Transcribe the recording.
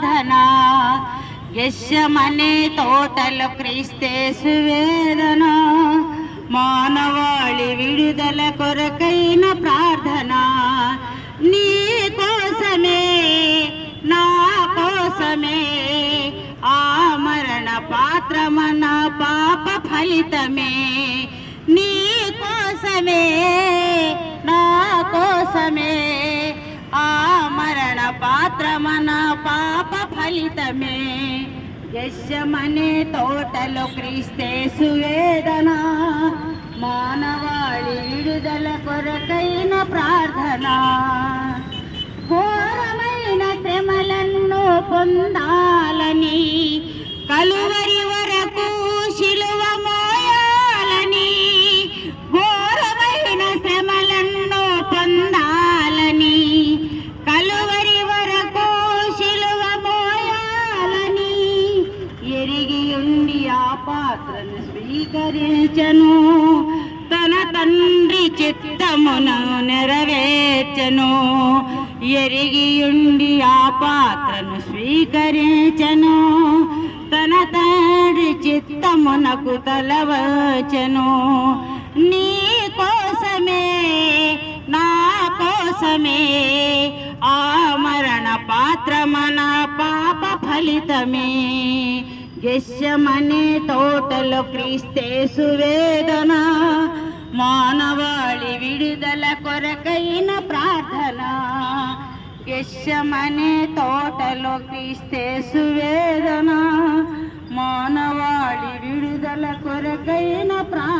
ప్రార్థన యశమనే తోటలో క్రీస్తేసు వేదన. మానవాళి విడుదల కొరకైన ప్రార్థన. నీ కోసమే నా కోసమే ఆ మరణ పాత్రమన పాప ఫలితమే. నీ కోసమే నా కోసమే ఆ మరణ పాత్రమన ఫలితమే. యశమనే తోటలో క్రీస్తేసు వేదన. మానవాళి విడుదల కొరకైన ప్రార్థన. ఘోరమైన శ్రమలను పొందా పాత్రను స్వీకరించను తన తండ్రి చిత్తమును నెరవేర్చను. ఎరిగియుండి ఆ పాత్రను స్వీకరించను. తన తండ్రి చిత్తమునకు తలవచను. నీ కోసమే నా కోసమే ఆ మరణ పాత్రమన పాప ఫలితమే. గెస్యమనే తోటలో క్రీస్తేసు వేదన మానవాళి విడుదల కొరకైన ప్రార్థన. గెస్యమనే తోటలో క్రీస్తేసు వేదన మానవాళి విడుదల కొరకైన ప్రార్థన.